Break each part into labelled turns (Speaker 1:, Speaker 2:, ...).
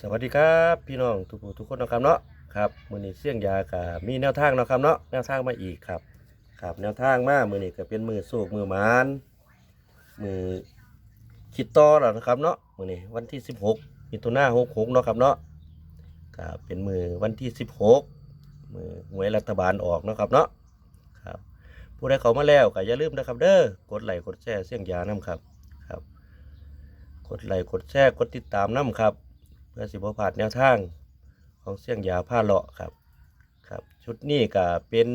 Speaker 1: สวัสดีครับพี่น้องทุกผู้ทุกคนนะครับเนาะครับมือนี้เสี่ยงยากะมีแนวทางนะครับเนาะแนวทางมาอีกครับครับแนวทางมามือนี้ก็เป็นมือโศกมือหมานมือคิดต่อแล้วนะครับเนาะมือนี้วันที่ 16มิถุนายน66เนาะครับเนาะก็เป็นมือวันที่ 16 มือหวยรัฐบาลออกนะครับเนาะครับผู้ใดเขามาแล้วก็อย่าลืมนะครับเด้อกดไลค์กดแชร์เสี่ยงยานํครับครับ กดไลค์กดแชร์กดติดตามนํครับ พื่อสิบพลาดแนวทางของเสี่ยงยาผ้าเลาะครับครับ ชุดนี้ก็เป็น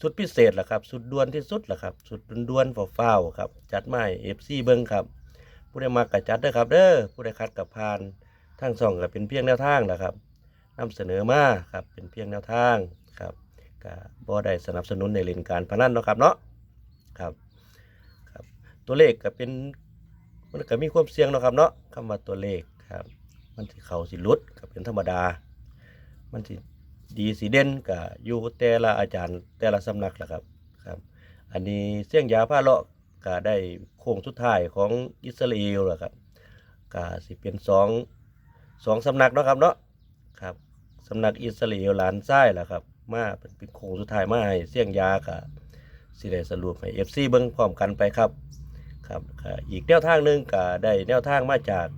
Speaker 1: ชุดพิเศษแหละครับชุดด่วนที่สุดแหละครับชุดด่วนๆฟ้าวๆครับ จัดให้เอฟซีเบิ้งครับ ผู้ใดมากกจัดเด้อครับเด้อผู้ใดคัดกับพานทั้งสองก็เป็นเพียงแนวทางนะครับนำเสนอมาครับเป็นเพียงแนวทางครับก็บ่ได้สนับสนุนในเล่นการพนันเนาะครับเนาะครับครับ ตัวเลขก็เป็นมันก็มีความเสี่ยงเนาะครับเนาะคำว่าตัวเลขครับ มันสิเขาสิลุดก็เป็นธรรมดา มันสิดีสิเด่นก็อยู่แต่ละอาจารย์แต่ละสำนักแหละครับครับ อันนี้เสี่ยงยาผ้าเลาะก็ได้โค้งสุดท้ายของอิสราเอลแหละครับก็สิเป็นสองสองสำนักเนาะครับเนาะครับสำนักอิสราเอลหลานไส้แหละครับ มาเป็นโค้งสุดท้ายมาให้เสี่ยงยาก็สิได้สรุปให้ FC เบิ่งพร้อมกันไปครับครับอีกแนวทางหนึ่งก็ได้แนวทางมาจาก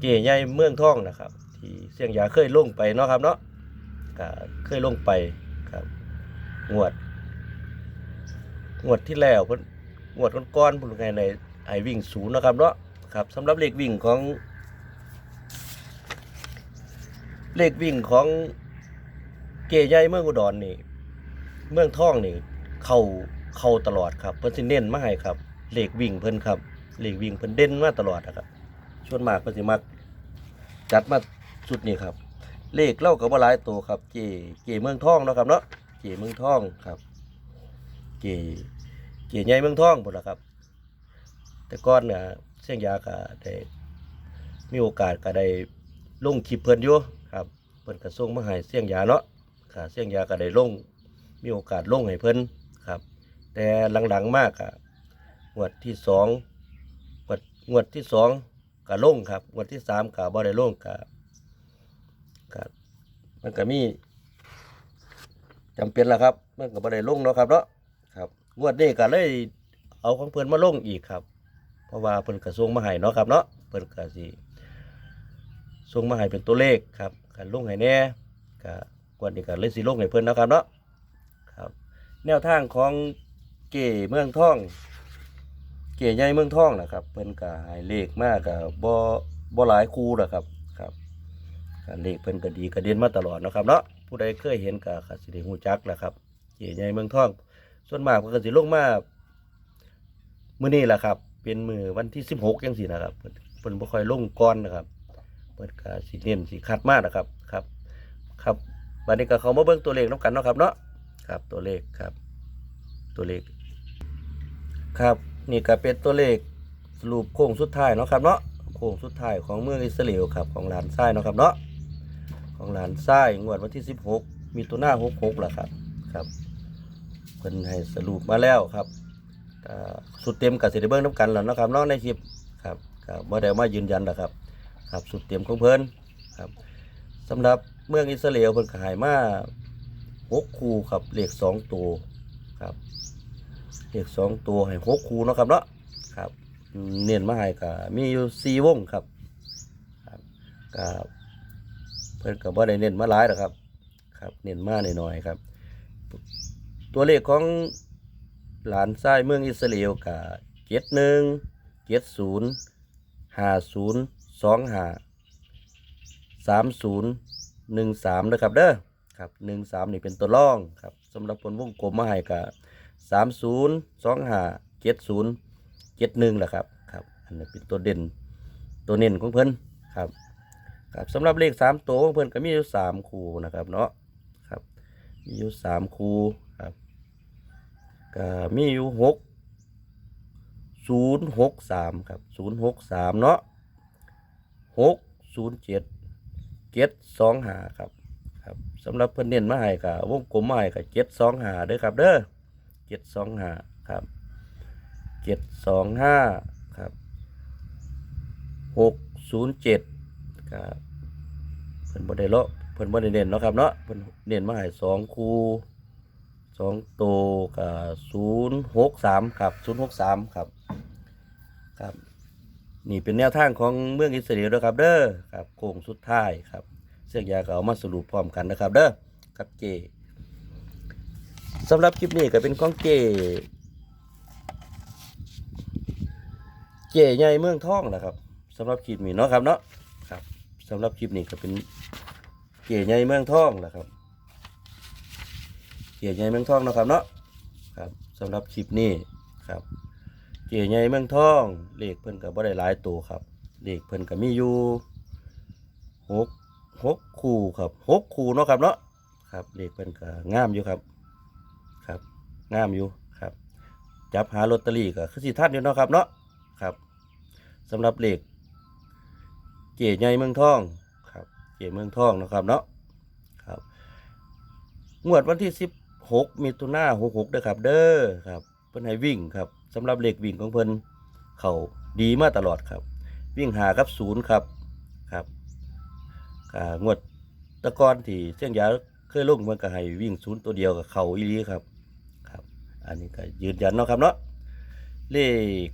Speaker 1: เก๋ใหญ่เมืองท่องนะครับ ที่เสียงยาเคยลงไปเนาะครับเนาะก็เคยลงไปครับ งวด งวดที่แล้วเพิ่นงวดก้อนๆพิ่นไงในไอวิ่งศูนย์นะครับเนาะครับสำหรับเลขวิ่งของ เลขวิ่งของเก๋ใหญ่เมืองอุดรนี่ เมืองท่องนี่ เข้าเข้าตลอดครับ เพิ่นสิเน้นมาให้ครับ เลขวิ่งเพิ่นครับ เลขวิ่งเพิ่นเด่นมาตลอดนะครับ ส่วนมากเพิ่นสิมักจัดมาชุดนี้ครับ เลขเล่ากับว่าหลายตัวครับ เจเจเมืองทองเนาะครับเนาะเจเมืองทองครับ เจเจใหญ่เมืองทองพุ่นล่ะครับ แต่ก่อนเนี่ยเสี่ยงยาก็ได้มีโอกาสก็ได้ลงคลิปเพิ่นอยู่ครับเพิ่นก็ส่งมาให้เสี่ยงยาเนาะค่ะเสี่ยงยาก็ได้ลงมีโอกาสลงให้เพิ่นครับ แต่หลังๆมากอะงวดที่สองงวดงวดที่สอง ก็ลงครับงวดที่สามก็บ่ได้ลงก็ก็มันก็มีจำเป็นแล้วครับ มันก็บ่ได้ลงเนาะครับเนาะครับงวดนี้ก็เลยเอาของเพิ่นมาลงอีกครับ เพราะว่าเพิ่นก็ส่งมาให้เนาะครับเนาะเพิ่นก็สิส่งมาให้เป็นตัวเลขครับก็ลงให้แน่ก็งวดนี้ก็เลยสิลงให้เพิ่นเนาะครับเนาะครับ แนวทางของเก๋เมืองท่อง เก๋ใหญ่เมืองทองนะครับ เพิ่นก็ให้เลขมากก็บ่บ่หลายคู่หรอกครับครับเลขเพิ่นก็ดีก็เด่นมาตลอดนะครับเนาะผู้ใดเคยเห็นก็ก็สิได้ฮู้จักแหละครับเก๋ใหญ่เมืองทอง ส่วนมากเพิ่นก็สิลงมามื้อนี้แหละครับ เป็นมื้อวันที่ 16จังซี่นะครับเพิ่นบ่ค่อยลงก่อนนะครับเพิ่นก็สิเน้นสิคัดมากนะครับครับ ครับบัดนี้ก็เข้ามาเบิ่งตัวเลขนํกันเนาะครับเนาะครับตัวเลขครับ ตัวเลขครับ นี่ก็เป็นตัวเลขสรุปโค้งสุดท้ายเนาะครับเนาะโค้งสุดท้ายของเมืองอิสราเอลครับของหลานไส้เนาะครับเนาะของหลานไส้งวดวันที่ 16 มีตัวหน้า66ล่ะครับครับเพิ่นให้สรุปมาแล้วครับสุดเต็มกับสิได้เบิ่งนํกันแล้วนะครับเนาะในคลิปครับก็บ่ได้มายืนยันนะครับครับสุดเต็มของเพิ่นครับสำหรับเมืองอิสราเอลเพิ่นก็ให้มา6คู่ครับเลข2ตัวครับ เลขสองตัวให้หกคูเนาะครับเนาะครับ เน้นมาให้ก็มีอยู่สี่วงครับครับก็เพิ่นก็บ่ได้เน้นมาหลายหรอครับ ครับ เน้นมาหน่อยๆครับ ตัวเลขของหลานทรายเมืองอิสราเอลก็เจ็ดหนึ่งเจ็ดศูนย์ห้าศูนย์สองห้าสามศูนย์หนึ่งสามนะครับเด้อครับหนึ่งสามนี่เป็นตัวร่องครับสำหรับผลวงกลมมาให้ก็ สามศูนย์สองห้าเจ็ดศูนย์เจ็ดหนึ่งแหละครับครับ อันนี้เป็นตัวเด่นตัวเน้นของเพิ่นครับครับสำหรับเลขสามตัวของเพิ่นก็มีอยู่สามคู่นะครับเนาะครับมีอยู่สามคู่ครับก็มีอยู่หกศูนย์หกสามครับศูนย์หกสามเนาะหกศูนย์เจ็ดเจ็ดสองห้าครับครับสำหรับเพิ่นเน้นมาให้ก็วงกลมมาให้ก็เจ็ดสองห้าเด้อครับเด้อ เจ็ดสองห้าครับเจ็ดสองห้าครับหกศูนย์เจ็ดครับเพิ่นบ่ได้เลาะเพิ่นบ่ได้เน้นเนาะครับเนาะเพิ่นเน้นมาให้สองคูสองโตกับศูนย์หกสามครับศูนย์หกสามครับครับ นี่เป็นแนวทางของเมืองอิสราเอลนะครับ เด้อครับโค้งสุดท้ายครับ เสียงยาก็เอามาสรุปพร้อมกันนะครับ เด้อกับเจ สำหรับคลิปนี้ก็เป็นของเจเจใหญ่เมืองทองนะครับสำหรับคลิปนี้เนาะครับเนาะครับสำหรับคลิปนี้ก็เป็นเจใหญ่เมืองทองนะครับเจใหญ่เมืองทองเนาะครับเนาะครับสำหรับคลิปนี้ครับเจใหญ่เมืองทองเลขเพิ่นก็บ่ได้หลายตัวครับเลขเพิ่นก็มีอยู่หกหกคู่ครับหกคู่เนาะครับเนาะครับเลขเพิ่นก็งามอยู่ครับ ครับงามอยู่ครับ จับหาลอตเตอรี่ก็คือสิทันอยู่เนาะครับเนาะครับสำหรับเลขเกจใหญ่เมืองทองครับ เกจเมืองทองนะครับเนาะครับงวดวันที่สิบหกมิถุนาหกหกเด้อครับ เด้อครับเพิ่นให้วิ่งครับสำหรับเลขวิ่งของเพิ่นเขาดีมาตลอดครับ วิ่งหากับศูนย์ครับครับงวดตะกอนที่เสียงยาเคยลงมันก็ให้วิ่งศูนย์ตัวเดียวกับเขาอีหลีครับ อันนี้ก็ยืนยันเนาะครับเนาะเลข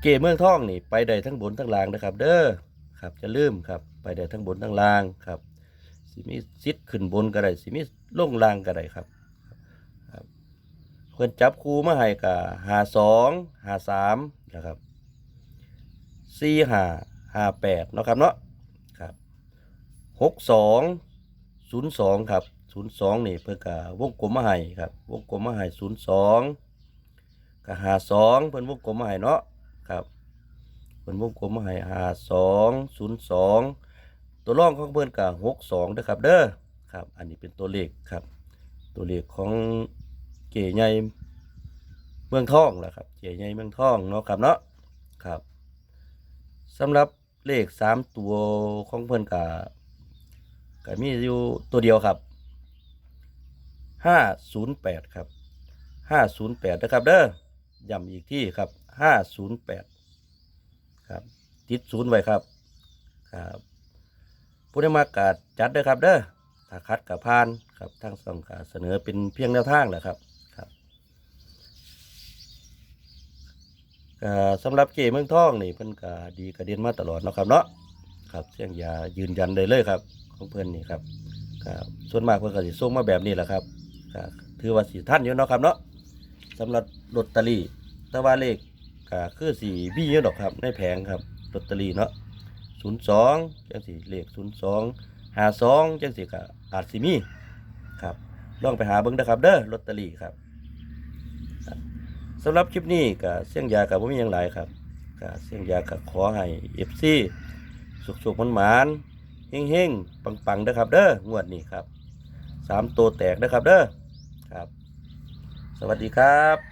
Speaker 1: เกเมืองทองนี่ไปได้ทั้งบนทั้งล่างนะครับ เด้อครับจะลืมครับไปได้ทั้งบนทั้งล่างครับสิมีซิดขึ้นบนก็ได้สิมีล่งล่างก็ได้ครับครับเพิ่นจับคู่มาให้กับหาสองหาสามนะครับสี่หาหาแปดเนาะครับเนาะครับหกสองศูนย์สองครับ ศูนย์สองนี่เพื่อกะวงกลมมาให้ครับวงกลมมาให้ศูนย์สองกับหาสองเพิ่อนวงกลมมาให้เนาะครับเพิ่อนวงกลมมาให้หาสองศูนย์สองตัวร่องของเพิ่อนกะหกสองเด้อครับเด้อครับ อันนี้เป็นตัวเลขครับ ตัวเลขของเก๋ใหญ่เมืองทองแหละครับเก๋ใหญ่เมืองทองเนาะครับเนาะครับสำหรับเลขสามตัวของเพิ่อนกะก็มีอยู่ตัวเดียวครับ ห้าศูนย์แปดครับห้าศูนย์แปดนะครับเด้อย้ำอีกที่ครับห้าศูนย์แปดครับติดศูนย์ไว้ครับครับผู้ได้มากาจัดเด้อครับเด้อถ้าคัดกับพานครับทางสองก็เสนอเป็นเพียงแนวทางแหละครับครับสำหรับเกเมืองทองนี่เพิ่นก็ดีกระเด็นมาตลอดนะครับเนาะครับเสียงยายืนยันได้เลยครับ ของเพิ่อนนี่ครับครับส่วนมากเพิ่อนก็สิส่งมาแบบนี้แหละครับ ก็ถือว่าสิท่านอยู่เนาะครับเนาะสำหรับลอตเตอรี่แต่ว่าเลขก็คือสีบี้อยู่ดอกครับในแผงครับลอตเตอรี่เนาะศูนย์สองจังสี่เลขศูนย์สองหาสองจังสิก็อาจสิมีครับลองไปหาเบิ่งนะครับเด้อลอตเตอรี่ครับสำหรับคลิปนี้ก็เสี่ยงยากับผมมีอย่างไรครับก็เสี่ยงยากับขอให้เอฟซีสุกๆมันหมานเฮงๆปังๆเด้อครับ เด้องวดนี้ครับสามตัวแตกเด้อครับเด้อ ครับ สวัสดีครับ